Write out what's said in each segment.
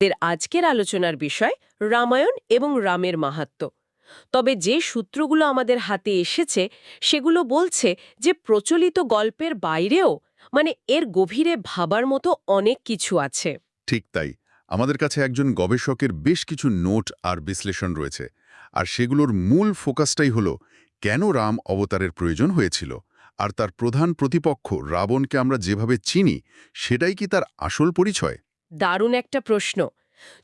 এর আজকের আলোচনার বিষয় রামায়ণ এবং রামের মাহাত্ম্য তবে যে সূত্রগুলো আমাদের হাতে এসেছে, সেগুলো বলছে যে প্রচলিত গল্পের বাইরেও মানে এর গভীরে ভাবার মতো অনেক কিছু আছে। ঠিক তাই। আমাদের কাছে একজন গবেষকের বেশ কিছু নোট আর বিশ্লেষণ রয়েছে। আর সেগুলোর মূল ফোকাসটাই হল, কেন রাম অবতারের প্রয়োজন হয়েছিল? আর তার প্রধান প্রতিপক্ষ রাবণকে আমরা যেভাবে চিনি, সেটাই কি তার আসল পরিচয়? দারুণ একটা প্রশ্ন।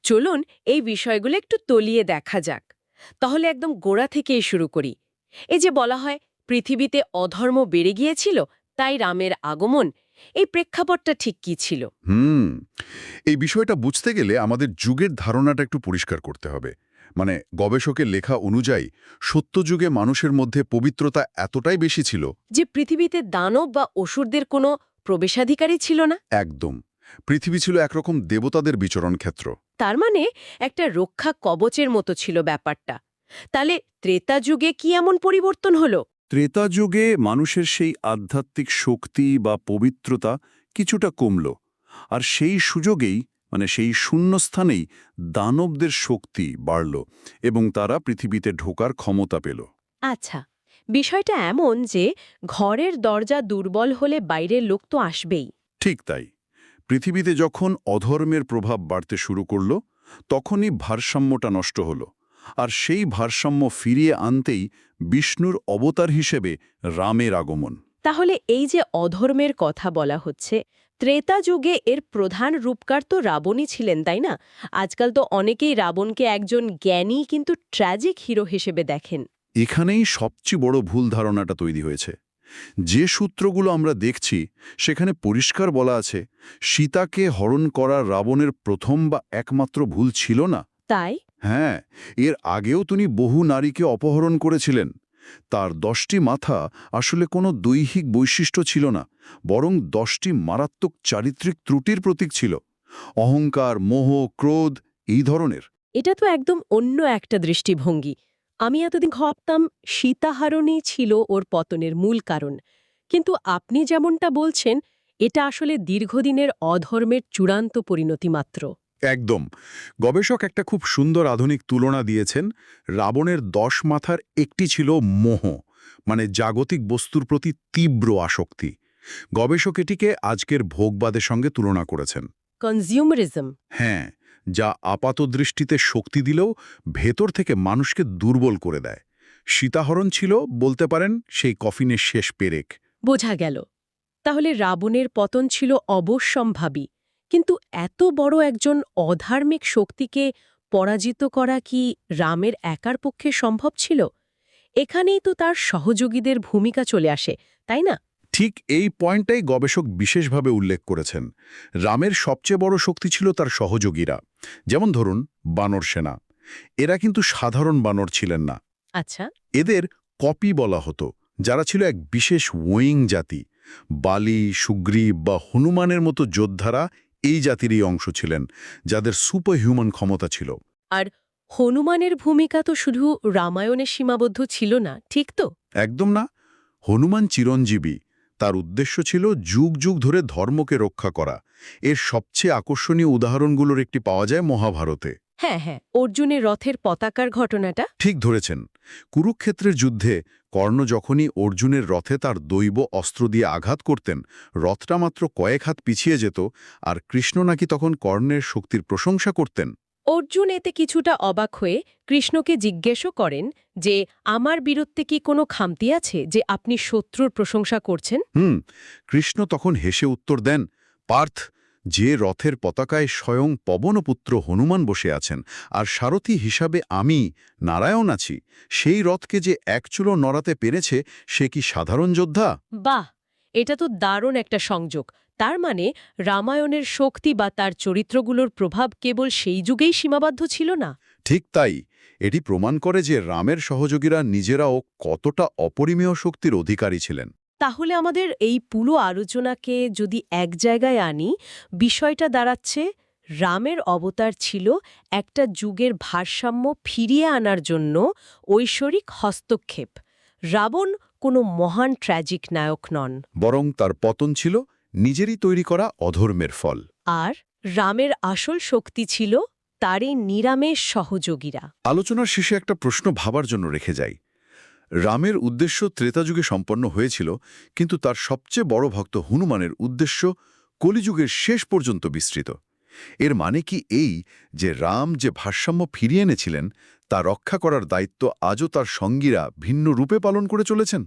চলুন এই বিষয়গুলো একটু তলিয়ে দেখা যাক। তাহলে একদম গোড়া থেকেই শুরু করি। এই যে বলা হয় পৃথিবীতে অধর্ম বেড়ে গিয়েছিল তাই রামের আগমন এই প্রেক্ষাপটটা ঠিক কি ছিল? হুম এই বিষয়টা বুঝতে গেলে আমাদের যুগের ধারণাটা একটু পরিষ্কার করতে হবে। মানে গবেষকের লেখা অনুযায়ী সত্যযুগে মানুষের মধ্যে পবিত্রতা এতটাই বেশি ছিল যে পৃথিবীতে দানব বা অসুরদের কোনো প্রবেশাধিকারী ছিল না? একদম। পৃথিবী ছিল একরকম দেবতাদের বিচরণ ক্ষেত্র। তার মানে একটা রক্ষা কবচের মতো ছিল ব্যাপারটা। তাহলে ত্রেতা যুগে কি এমন পরিবর্তন হলো? ত্রেতা যুগে মানুষের সেই আধ্যাত্মিক শক্তি বা পবিত্রতা কিছুটা কমল। আর সেই সুযোগেই মানে সেই শূন্যস্থানেই দানবদের শক্তি বাড়ল এবং তারা পৃথিবীতে ঢোকার ক্ষমতা পেল। আচ্ছা বিষয়টা এমন যে ঘরের দরজা দুর্বল হলে বাইরের লোক তো আসবেই। ঠিক তাই। পৃথিবীতে যখন অধর্মের প্রভাব বাড়তে শুরু করল তখনই ভারসাম্যটা নষ্ট হল। আর সেই ভারসাম্য ফিরিয়ে আনতেই বিষ্ণুর অবতার হিসেবে রামের আগমন। তাহলে এই যে অধর্মের কথা বলা হচ্ছে ত্রেতা যুগে এর প্রধান রূপকার তো রাবণই ছিলেন তাই না? আজকাল তো অনেকেই রাবণকে একজন জ্ঞানী কিন্তু ট্র্যাজিক হিরো হিসেবে দেখেন। এখানেই সবচেয়ে বড় ভুল ধারণাটা তৈরি হয়েছে। যে সূত্রগুলো আমরা দেখছি সেখানে পরিষ্কার বলা আছে সীতাকে হরণ করা রাবণের প্রথম বা একমাত্র ভুল ছিল না। তাই? হ্যাঁ এর আগেও তিনি বহু নারীকে অপহরণ করেছিলেন। তার দশটি মাথা আসলে কোনো দৈহিক বৈশিষ্ট্য ছিল না বরং দশটি মারাত্মক চারিত্রিক ত্রুটির প্রতীক ছিল। অহংকার মোহ ক্রোধ এই ধরনের। এটা তো একদম অন্য একটা দৃষ্টিভঙ্গি। আমি এতদিন ভাবতাম সীতাহারণই ছিল ওর পতনের মূল কারণ। কিন্তু আপনি যেমনটা বলছেন এটা আসলে দীর্ঘদিনের অধর্মের চূড়ান্ত পরিণতি মাত্র। একদম। গবেষক একটা খুব সুন্দর আধুনিক তুলনা দিয়েছেন রাবণের দশ মাথার একটি ছিল মোহ মানে জাগতিক বস্তুর প্রতি তীব্র আসক্তি। গবেষক এটিকে আজকের ভোগবাদের সঙ্গে তুলনা করেছেন। কনজিউমারিজম। হ্যাঁ। যা আপাতদৃষ্টিতে শক্তি দিলেও ভেতর থেকে মানুষকে দুর্বল করে দেয়। সীতাহরণ ছিল বলতে পারেন সেই কফিনের শেষ পেরেক। বোঝা গেল। তাহলে রাবণের পতন ছিল অবশ্যম্ভাবী। কিন্তু এত বড় একজন অধার্মিক শক্তিকে পরাজিত করা কি রামের একার পক্ষে সম্ভব ছিল? এখানেই তো তার সহযোগীদের ভূমিকা চলে আসে তাই না? ঠিক এই পয়েন্টটাই গবেষক বিশেষভাবে উল্লেখ করেছেন। রামের সবচেয়ে বড় শক্তি ছিল তার সহযোগীরা। যেমন ধরুন বানর সেনা। এরা কিন্তু সাধারণ বানর ছিলেন না। আচ্ছা। এদের কপি বলা হতো যারা ছিল এক বিশেষ ওয়িং জাতি। বালি সুগ্রীব বা হনুমানের মতো যোদ্ধারা এই জাতিরই অংশ ছিলেন যাদের সুপার হিউম্যান ক্ষমতা ছিল। আর হনুমানের ভূমিকা তো শুধু রামায়ণে সীমাবদ্ধ ছিল না ঠিক তো? একদম না। হনুমান চিরঞ্জীবী তার উদ্দেশ্য ছিল যুগ যুগ ধরে ধর্মকে রক্ষা করা। এর সবচেয়ে আকর্ষণীয় উদাহরণগুলোর একটি পাওয়া যায় মহাভারতে। হ্যাঁ হ্যাঁ অর্জুনের রথের পতাকার ঘটনাটা। ঠিক ধরেছেন। কুরুক্ষেত্রের যুদ্ধে কর্ণ যখনই অর্জুনের রথে তার দৈব অস্ত্র দিয়ে আঘাত করতেন রথটা মাত্র কয়েক হাত পিছিয়ে যেত আর কৃষ্ণ নাকি তখন কর্ণের শক্তির প্রশংসা করতেন। অর্জুন এতে কিছুটা অবাক হয়ে কৃষ্ণকে জিজ্ঞেসও করেন যে আমার বীরত্বে কি কোনো খামতি আছে যে আপনি শত্রুর প্রশংসা করছেন? হুম কৃষ্ণ তখন হেসে উত্তর দেন পার্থ যে রথের পতাকায় স্বয়ং পবনপুত্র হনুমান বসে আছেন আর সারথী হিসাবে আমি নারায়ণ আছি সেই রথকে যে একচুলো নড়াতে পেরেছে সে কি সাধারণ যোদ্ধা? বাহ! এটা তো দারুণ একটা সংযোগ। তার মানে রামায়ণের শক্তি বা তার চরিত্রগুলোর প্রভাব কেবল সেই যুগেই সীমাবদ্ধ ছিল না? ঠিক তাই। এটি প্রমাণ করে যে রামের সহযোগীরা নিজেরাও কতটা অপরিমেয় শক্তির অধিকারী ছিলেন। তাহলে আমাদের এই পুরো আলোচনাকে যদি এক জায়গায় আনি বিষয়টা দাঁড়াচ্ছে রামের অবতার ছিল একটা যুগের ভারসাম্য ফিরিয়ে আনার জন্য ঐশ্বরিক হস্তক্ষেপ। রাবণ কোনো মহান ট্র্যাজিক নায়ক নন। বরং তার পতন ছিল নিজেরই তৈরি করা অধর্মের ফল। আর রামের আসল শক্তি ছিল তারই নিরামের সহযোগীরা। আলোচনার শেষে একটা প্রশ্ন ভাবার জন্য রেখে যাই। রামের উদ্দেশ্য ত্রেতাযুগে সম্পন্ন হয়েছিল, কিন্তু তার সবচেয়ে বড় ভক্ত হনুমানের উদ্দেশ্য কলিযুগের শেষ পর্যন্ত বিস্তৃত। এর মানে কি এই যে রাম যে ভারসাম্য ফিরিয়ে এনেছিলেন, তা রক্ষা করার দায়িত্ব আজও তার সঙ্গীরা ভিন্ন রূপে পালন করে চলেছেন?